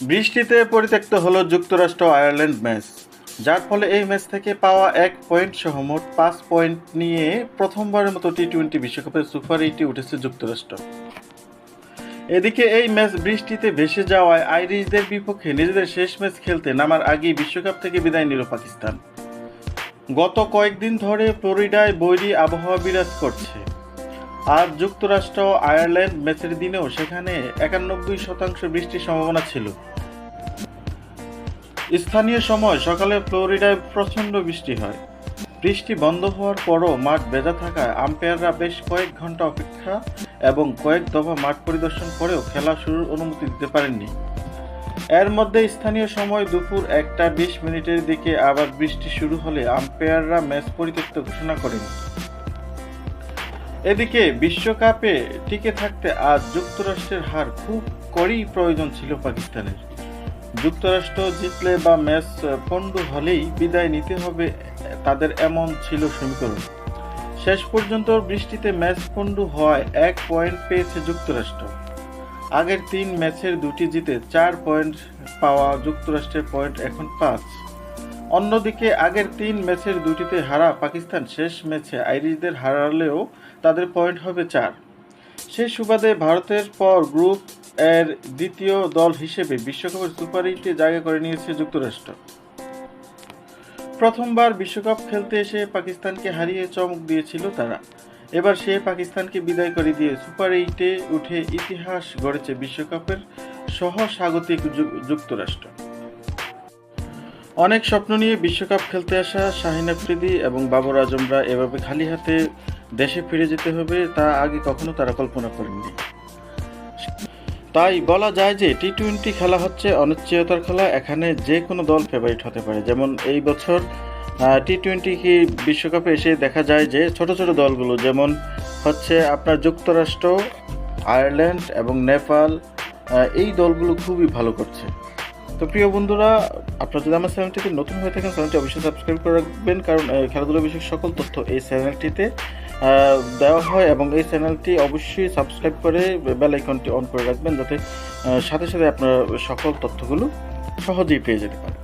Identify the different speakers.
Speaker 1: বৃষ্টিতে পরিত্যক্ত হলো যুক্তরাষ্ট্র, আয়ারল্যান্ড ম্যাচ। যার ফলে এই ম্যাচ থেকে পাওয়া এক পয়েন্ট সহ মোট পাঁচ পয়েন্ট নিয়ে প্রথমবারের মতো টি টোয়েন্টি বিশ্বকাপের সুপার এইটে উঠেছে যুক্তরাষ্ট্র। এদিকে এই ম্যাচ বৃষ্টিতে ভেসে যাওয়ায় আইরিশদের বিপক্ষে নিজেদের শেষ ম্যাচ খেলতে নামার আগেই বিশ্বকাপ থেকে বিদায় নিল পাকিস্তান। গত কয়েকদিন ধরে ফ্লোরিডায় বৈরী আবহাওয়া বিরাজ করছে। আজ যুক্তরাষ্ট্র, আয়ারল্যান্ড ম্যাচের দিনেও সেখানে একানব্বই শতাংশ বৃষ্টির সম্ভাবনা ছিল। স্থানীয় সময় সকালে ফ্লোরিডায় প্রচণ্ড বৃষ্টি হয়। বৃষ্টি বন্ধ হওয়ার পরও মাঠ ভেজা থাকায় আম্পায়াররা বেশ কয়েক ঘণ্টা অপেক্ষা এবং কয়েক দফা মাঠ পরিদর্শন করেও খেলা শুরুর অনুমতি দিতে পারেননি। এর মধ্যে স্থানীয় সময় দুপুর একটা বিশ মিনিটের দিকে আবার বৃষ্টি শুরু হলে আম্পায়াররা ম্যাচ পরিত্যক্ত ঘোষণা করেন। এদিকে বিশ্বকাপে টিকে থাকতে আজ যুক্তরাষ্ট্রের হার খুব করেই প্রয়োজন ছিল পাকিস্তানের। যুক্তরাষ্ট্র জিতলে বা ম্যাচ পণ্ড হলেই বিদায় নিতে হবে তাদের এমন ছিল সমীকরণ। শেষ পর্যন্ত বৃষ্টিতে ম্যাচ পণ্ড হওয়ায় এক পয়েন্ট পেয়েছে যুক্তরাষ্ট্র। আগের তিন ম্যাচের দুটি জিতে চার পয়েন্ট পাওয়া যুক্তরাষ্ট্রের পয়েন্ট এখন পাঁচ। অন্যদিকে, আগের তিন ম্যাচের দুটিতে হারা পাকিস্তান, শেষ ম্যাচে আইরিশদের হারালেও তাদের পয়েন্ট হবে চার। সেই সুবাদে ভারতের পর গ্রুপ এর দ্বিতীয় দল হিসেবে বিশ্বকাপের সুপার জায়গা করে নিয়েছে যুক্তরাষ্ট্র। প্রথমবার বিশ্বকাপ খেলতে এসে পাকিস্তানকে হারিয়ে চমক দিয়েছিল তারা। এবার সে পাকিস্তানকে বিদায় করে দিয়ে সুপার এইটে উঠে ইতিহাস গড়েছে বিশ্বকাপের সহ স্বাগতিক যুক্তরাষ্ট্র। অনেক স্বপ্ন নিয়ে বিশ্বকাপ খেলতে আসা শাহিন আফ্রিদি এবং বাবর আজমরা এভাবে খালি হাতে দেশে ফিরে যেতে হবে, তা আগে কখনো তারা কল্পনা করেননি। তাই বলা যায় যে টি টোয়েন্টি খেলা হচ্ছে অনিশ্চয়তার খেলা, এখানে যে কোনো দল ফেভারিট হতে পারে। যেমন এই বছর টি টোয়েন্টি কি বিশ্বকাপে এসে দেখা যায় যে ছোট ছোট দলগুলো, যেমন হচ্ছে আপনার যুক্তরাষ্ট্র, আয়ারল্যান্ড এবং নেপাল এই দলগুলো খুবই ভালো করছে। তো প্রিয় বন্ধুরা, আপনারা যদি আমার চ্যানেলটিতে নতুন হয়ে থাকেন, চ্যানেলটি অবশ্যই সাবস্ক্রাইব করে রাখবেন, কারণ খেলাধুলো বিষয়ক সকল তথ্য এই চ্যানেলটিতে দেওয়া হয় এবং এই চ্যানেলটি অবশ্যই সাবস্ক্রাইব করে বেল আইকনটি অন করে রাখবেন, যাতে সাথে সাথে আপনারা সকল তথ্যগুলো সহজেই পেয়ে যেতে পারেন।